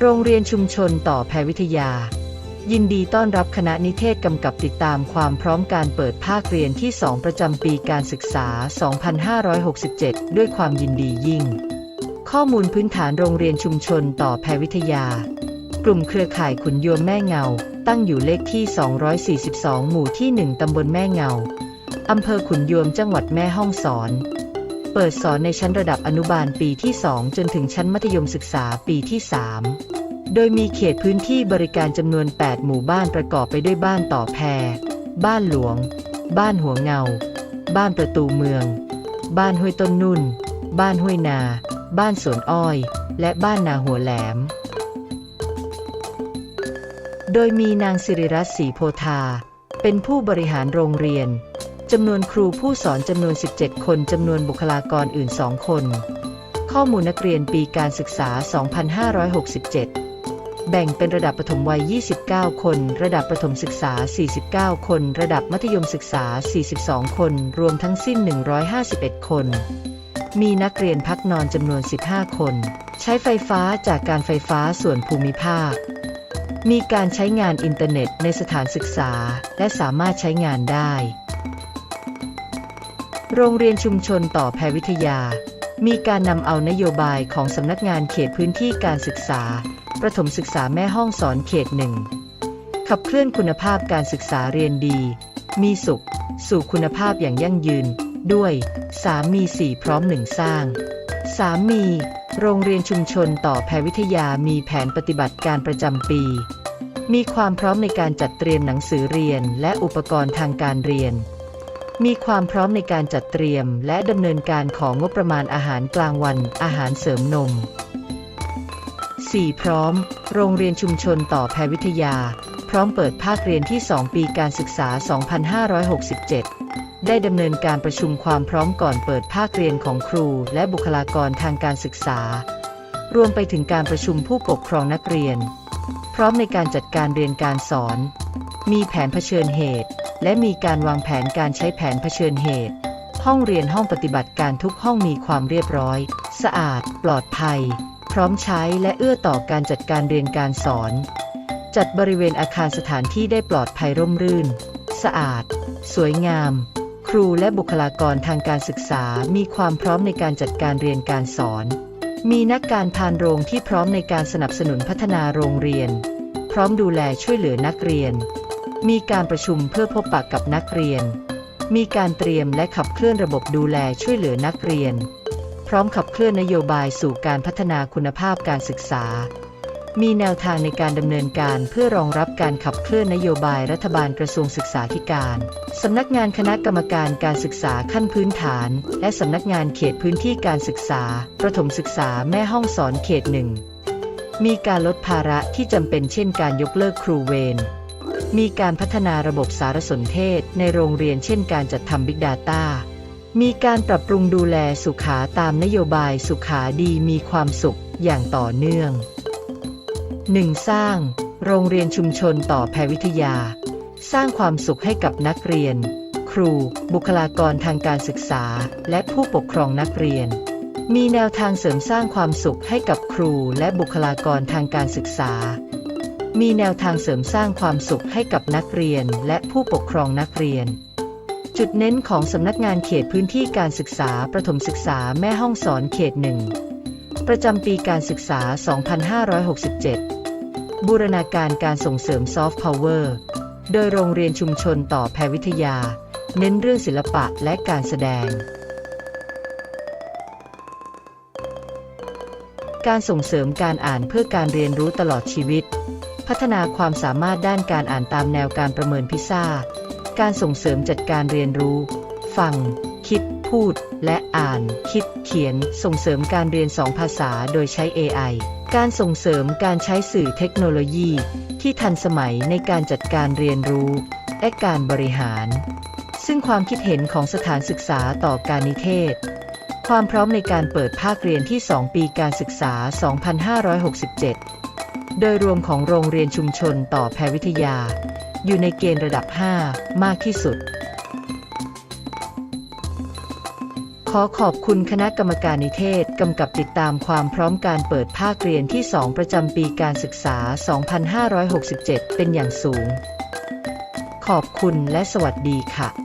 โรงเรียนชุมชนต่อแพรวิทยา ยินดีต้อนรับคณะนิเทศกำกับติดตามความพร้อมการเปิดภาคเรียนที่ 2 ประจำปีการศึกษา 2567 ด้วยความยินดียิ่ง ข้อมูลพื้นฐานโรงเรียนชุมชนต่อแพรวิทยา กลุ่มเครือข่ายขุนยวมแม่เงา ตั้งอยู่เลขที่ 242 หมู่ที่ 1 ตำบลแม่เงา อำเภอขุนยวมจังหวัดแม่ฮ่องสอน เปิดสอนในชั้นระดับอนุบาลปีที่ 2 จนถึงชั้นมัธยมศึกษาปีที่ 3 โดยมีเขตพื้นที่บริการจำนวน 8 หมู่บ้านประกอบไปด้วยบ้านต่อแพบ้านหลวง บ้านหัวเงา บ้านประตูเมือง บ้านห้วยต้นนุ่น บ้านห้วยนา บ้านสวนอ้อย และบ้านนาหัวแหลม โดยมีนางสิริรัตน์ศรีโพธา เป็นผู้บริหารโรงเรียน จำนวนครูผู้สอนจำนวน 17 คนจำนวนบุคลากรอื่น 2 คน ข้อมูลนักเรียนปีการศึกษา 2567 แบ่งเป็นระดับประถมวัย 29 คน ระดับประถมศึกษา 49 คน ระดับมัธยมศึกษา 42 คน รวมทั้งสิ้น 151 คน มีนักเรียนพักนอนจำนวน 15 คน ใช้ไฟฟ้าจากการไฟฟ้าส่วนภูมิภาคมีการใช้งานอินเทอร์เน็ตในสถานศึกษา และสามารถใช้งานได้ โรงเรียนชุมชนต่อแพรวิทยา มีการนำเอานโยบายของสำนักงานเขตพื้นที่การศึกษา ประถมศึกษาแม่ห้องสอนเขตหนึ่ง ขับเคลื่อนคุณภาพการศึกษาเรียนดี มีสุข สู่คุณภาพอย่างยั่งยืน ด้วย 3 มี 4 พร้อม1สร้าง 3 มี โรงเรียนชุมชนต่อแพรวิทยามีแผนปฏิบัติการประจำปี มีความพร้อมในการจัดเตรียมหนังสือเรียนและอุปกรณ์ทางการเรียน มีความพร้อมในการจัดเตรียม และดำเนินการของงบประมาณอาหารกลางวัน อาหารเสริมนม 4. พร้อม โรงเรียนชุมชนต่อแพรวิทยา พร้อมเปิดภาคเรียนที่ 2 ปีการศึกษา 2567 ได้ดำเนินการประชุมความพร้อมก่อนเปิดภาคเรียนของครูและบุคลากรทางการศึกษา รวมไปถึงการประชุมผู้ปกครองนักเรียน พร้อมในการจัดการเรียนการสอน มีแผนเผชิญเหตุ และมีการวางแผนการใช้แผนเผชิญเหตุ ห้องเรียนห้องปฏิบัติการทุกห้องมีความเรียบร้อย สะอาด ปลอดภัย พร้อมใช้และเอื้อต่อการจัดการเรียนการสอน จัดบริเวณอาคารสถานที่ได้ปลอดภัยร่มรื่น สะอาด สวยงาม ครูและบุคลากรทางการศึกษามีความพร้อมในการจัดการเรียนการสอน มีนักการพานโรงที่พร้อมในการสนับสนุนพัฒนาโรงเรียน พร้อมดูแลช่วยเหลือนักเรียน มีการประชุมเพื่อพบปะกับนักเรียน มีการเตรียมและขับเคลื่อนระบบดูแลช่วยเหลือนักเรียน พร้อมขับเคลื่อนนโยบายสู่การพัฒนาคุณภาพการศึกษา มีแนวทางในการดำเนินการเพื่อรองรับการขับเคลื่อนนโยบายรัฐบาลกระทรวงศึกษาธิการสำนักงานคณะกรรมการการศึกษาขั้นพื้นฐาน และสำนักงานเขตพื้นที่การศึกษา ประถมศึกษาแม่ห้องสอนเขตหนึ่งมีการลดภาระที่จำเป็นเช่นการยกเลิกครูเวร มีการพัฒนาระบบสารสนเทศในโรงเรียนเช่นการจัดทำ Big Data มีการปรับปรุงดูแลสุขาตามนโยบายสุขาดีมีความสุขอย่างต่อเนื่อง 1. สร้าง โรงเรียนชุมชนต่อแพรวิทยา สร้างความสุขให้กับนักเรียน ครู บุคลากรทางการศึกษา และผู้ปกครองนักเรียน มีแนวทางเสริมสร้างความสุขให้กับครูและบุคลากรทางการศึกษา มีแนวทางเสริมสร้างความสุขให้กับนักเรียนและผู้ปกครองนักเรียน จุดเน้นของสำนักงานเขตพื้นที่การศึกษาประถมศึกษาแม่ห้องสอนเขตหนึ่งประจำปีการศึกษา 2567 บูรณาการการส่งเสริมซอฟต์พาวเวอร์ โดยโรงเรียนชุมชนต่อแพรวิทยา เน้นเรื่องศิลปะและการแสดง การส่งเสริมการอ่านเพื่อการเรียนรู้ตลอดชีวิต พัฒนาความสามารถด้านการอ่านตามแนวการประเมินพิซซ่า การส่งเสริมจัดการเรียนรู้ ฟัง คิด พูด และอ่าน คิด เขียน ส่งเสริมการเรียนสองภาษาโดยใช้ AI การส่งเสริมการใช้สื่อเทคโนโลยี ที่ทันสมัยในการจัดการเรียนรู้ และการบริหาร ซึ่งความคิดเห็นของสถานศึกษาต่อการนิเทศ ความพร้อมในการเปิดภาคเรียนที่ 2 ปีการศึกษา 2567 โดยรวมของโรงเรียนชุมชนต่อแพรวิทยา อยู่ในเกณฑ์ระดับ 5 มากที่สุดขขอขอบคุณคณะกรรมการนิเทศกำกับติดตามความพร้อมการเปิดภาคเรียนที่ 2 ประจำปีการศึกษา 2567 เป็นอย่างสูง ขอบคุณและสวัสดีค่ะ